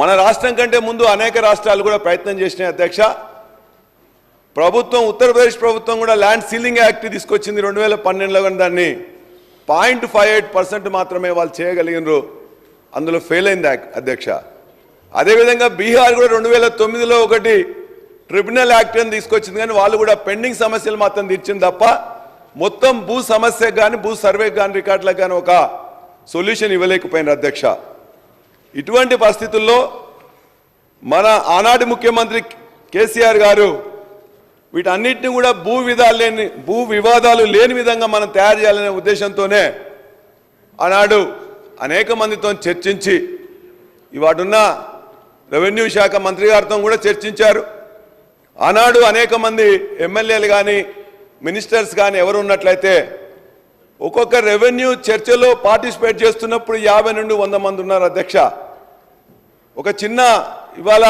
మన రాష్ట్రం కంటే ముందు అనేక రాష్ట్రాలు కూడా ప్రయత్నం చేసినాయి అధ్యక్ష. ప్రభుత్వం ఉత్తరప్రదేశ్ ప్రభుత్వం కూడా ల్యాండ్ సీలింగ్ యాక్ట్ తీసుకొచ్చింది రెండు వేల పన్నెండులో కానీ దాన్ని పాయింట్ ఫైవ్ ఎయిట్ పర్సెంట్ మాత్రమే వాళ్ళు చేయగలిగినారు. అందులో ఫెయిల్ అయింది యాక్- అధ్యక్ష. అదేవిధంగా బీహార్ కూడా రెండు వేల తొమ్మిదిలో ఒకటి ట్రిబ్యునల్ యాక్ట్ అని తీసుకొచ్చింది కానీ వాళ్ళు కూడా పెండింగ్ సమస్యలు మాత్రం తీర్చింది తప్ప మొత్తం భూ సమస్యకు కానీ భూ సర్వేకి కానీ రికార్డులకు కానీ ఒక సొల్యూషన్ ఇవ్వలేకపోయినారు అధ్యక్ష. ఇటువంటి పరిస్థితుల్లో మన ఆనాటి ముఖ్యమంత్రి కేసీఆర్ గారు వీటన్నిటిని కూడా భూ విధాలు లేని భూ వివాదాలు లేని విధంగా మనం తయారు చేయాలనే ఉద్దేశంతోనే ఆనాడు అనేక మందితో చర్చించి ఇవాడున్న రెవెన్యూ శాఖ మంత్రి గారితో కూడా చర్చించారు. ఆనాడు అనేక మంది ఎమ్మెల్యేలు కానీ మినిస్టర్స్ కానీ ఎవరు ఉన్నట్లయితే ఒక్కొక్క రెవెన్యూ చర్చలో పార్టిసిపేట్ చేస్తున్నప్పుడు యాభై నుండి వంద మంది ఉన్నారు అధ్యక్ష. ఒక చిన్న ఇవాళ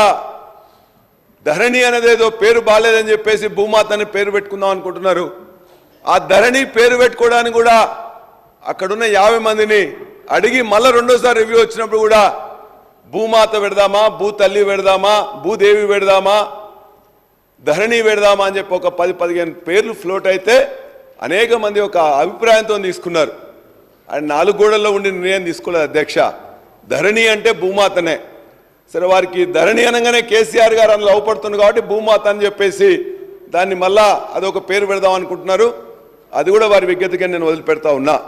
ధరణి అనేది ఏదో పేరు బాగాలేదని చెప్పేసి భూమాత అని పేరు పెట్టుకుందాం అనుకుంటున్నారు. ఆ ధరణి పేరు పెట్టుకోవడానికి కూడా అక్కడున్న యాభై మందిని అడిగి మళ్ళీ రెండోసారి రివ్యూ వచ్చినప్పుడు కూడా భూమాత పెడదామా భూ తల్లి పెడదామా భూదేవి పెడదామా ధరణి పెడదామా అని చెప్పి ఒక పది పదిహేను పేర్లు ఫ్లోట్ అయితే అనేక మంది ఒక అభిప్రాయంతో తీసుకున్నారు. ఆయన నాలుగు గోడల్లో ఉండి నిర్ణయం తీసుకోలేదు అధ్యక్ష. ధరణి అంటే భూమాతనే. సరే వారికి ధరణి అనగానే కేసీఆర్ గారు అందులో అవపడుతుంది కాబట్టి భూమాత అని చెప్పేసి దాన్ని మళ్ళా అదొక పేరు పెడదాం అనుకుంటున్నారు. అది కూడా వారి విజ్ఞతగా నేను వదిలిపెడతా ఉన్నా.